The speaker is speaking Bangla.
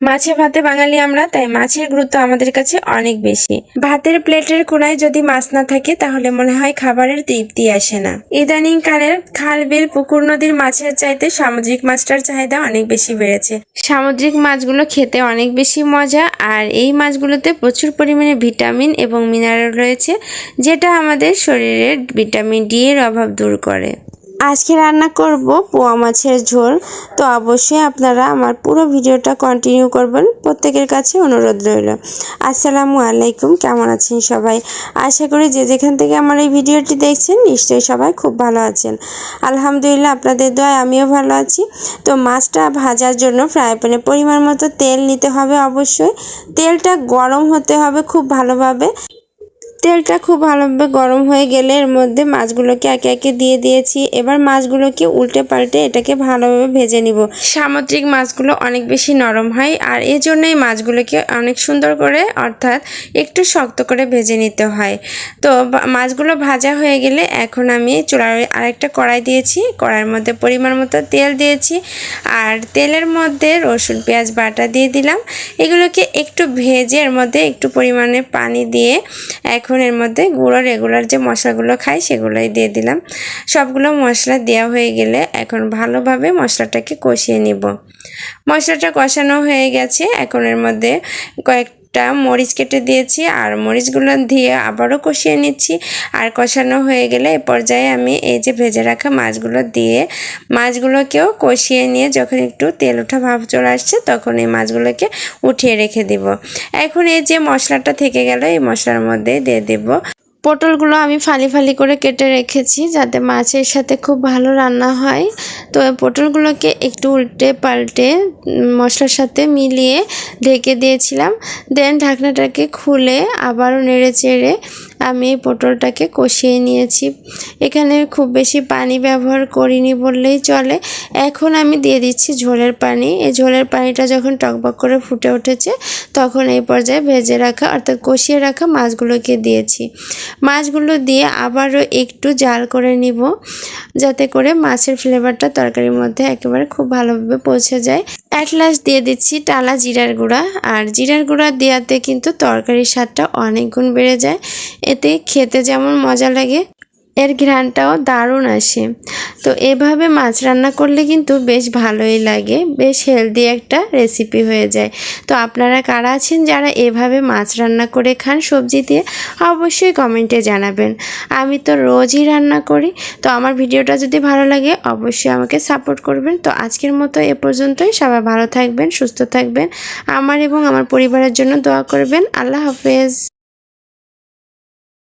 মাছে ভাতে বাঙালি আমরা, তাই মাছের গুরুত্ব আমাদের কাছে অনেক বেশি। ভাতের প্লেটের কোনায় যদি মাছ না থাকে, তাহলে মনে হয় খাবারের তৃপ্তি আসে না। ইদানিং কালের খাল, বিল, পুকুর নদীর মাছের চাইতে সামুদ্রিক মাছটার চাহিদা অনেক বেশি বেড়েছে। সামুদ্রিক মাছগুলো খেতে অনেক বেশি মজা, আর এই মাছগুলোতে প্রচুর পরিমাণে ভিটামিন এবং মিনারেল রয়েছে, যেটা আমাদের শরীরের ভিটামিন ডি এর অভাব দূর করে। আজকে রান্না করব পোয়া মাছের ঝোল। তো অবশ্যই আপনারা আমার পুরো ভিডিওটা কন্টিনিউ করবেন। প্রত্যেকের কাছে অনুরোধ রইল। আসসালামু আলাইকুম, কেমন আছেন সবাই? আশা করি যে যেখান থেকে আমার এই ভিডিওটি দেখছেন, নিশ্চয়ই সবাই খুব ভালো আছেন। আলহামদুলিল্লাহ, আপনাদের দয় আমিও ভালো আছি। তো মাছটা ভাজার জন্য ফ্রাই প্যানে পরিমাণ মতো তেল নিতে হবে অবশ্যই। তেলটা গরম হতে হবে খুব ভালোভাবে। তেলটা খুব ভালোভাবে গরম হয়ে গেলে এর মধ্যে মাছগুলোকে একে একে দিয়ে দিয়েছি। এবার মাছগুলোকে উল্টে পাল্টে এটাকে ভালোভাবে ভেজে নিব। সামুদ্রিক মাছগুলো অনেক বেশি নরম হয় আর এই জন্যই মাছগুলোকে অনেক সুন্দর করে, অর্থাৎ একটু শক্ত করে ভেজে নিতে হয়। তো মাছগুলো ভাজা হয়ে গেলে এখন আমি চুলার আরেকটা কড়াই দিয়েছি। কড়াইয়ের মধ্যে পরিমাণ মতো তেল দিয়েছি আর তেলের মধ্যে রসুন, পেঁয়াজ, বাটা দিয়ে দিলাম। এগুলোকে একটু ভেজে এর মধ্যে একটু পরিমাণে পানি দিয়ে এখন এর মধ্যে গুঁড়ো রেগুলার যে মশলাগুলো খাই সেগুলোই দিয়ে দিলাম। সবগুলো মশলা দেওয়া হয়ে গেলে এখন ভালোভাবে মশলাটাকে কষিয়ে নিব। মশলাটা কষানো হয়ে গেছে। এখন এর মধ্যে কয়েকটা মরিচ কেটে দিয়েছি আর মরিচগুলো দিয়ে আবারও কষিয়ে নিচ্ছি। আর কষানো হয়ে গেলে এ পর্যায়ে আমি এই যে ভেজে রাখা মাছগুলো দিয়ে মাছগুলোকেও কষিয়ে নিয়ে যখন একটু তেল ওঠা ভাব চলে আসছে তখন এই মাছগুলোকে উঠিয়ে রেখে দিব। এখন এই যে মশলাটা থেকে গেল, এই মশলার মধ্যে দিয়ে দেব। পটলগুলো আমি ফালি ফালি করে কেটে রেখেছি যাতে মাছের সাথে খুব ভালো রান্না হয়। তো পটলগুলোকে একটু উল্টে পাল্টে মশলার সাথে মিলিয়ে ঢেকে দিয়েছিলাম। দেন ঢাকনাটাকে খুলে আবারও নেড়ে চেড়ে আমি পটলটাকে কষিয়ে নিয়েছি। এখানে খুব বেশি পানি ব্যবহার করিনি বললেই চলে। এখন আমি দিয়ে দিচ্ছি ঝোলের পানি। এই ঝোলের পানিটা যখন টকবক করে ফুটে উঠেছে, তখন এই পর্যায়ে ভেজে রাখা অর্থাৎ কষিয়ে রাখা মাছগুলোকে দিয়েছি। মাছগুলো দিয়ে আবারও একটু জাল করে নিব, যাতে করে মাছের ফ্লেভারটা তরকারির মধ্যে একেবারে খুব ভালোভাবে পৌঁছে যায়। অ্যাট লাস্ট দিয়ে দিচ্ছি টালা জিরার গুঁড়া। আর জিরার গুঁড়া দেওয়াতে কিন্তু তরকারির স্বাদটা অনেক গুণ বেড়ে যায়। এতে খেতে যেমন মজা লাগে, এর ঘ্রাণটাও দারুণ আসে। তো এভাবে মাছ রান্না করলে কিন্তু বেশ ভালোই লাগে, বেশ হেলদি একটা রেসিপি হয়ে যায়। তো আপনারা কারা আছেন যারা এভাবে মাছ রান্না করে খান সবজি দিয়ে, অবশ্যই কমেন্টে জানাবেন। আমি তো রোজই রান্না করি, তো আমার ভিডিওটা যদি ভালো লাগে অবশ্যই আমাকে সাপোর্ট করবেন। তো আজকের মতো এ পর্যন্তই, সবাই ভালো থাকবেন, সুস্থ থাকবেন। আমার এবং আমার পরিবারের জন্য দোয়া করবেন। আল্লাহ হাফেজ।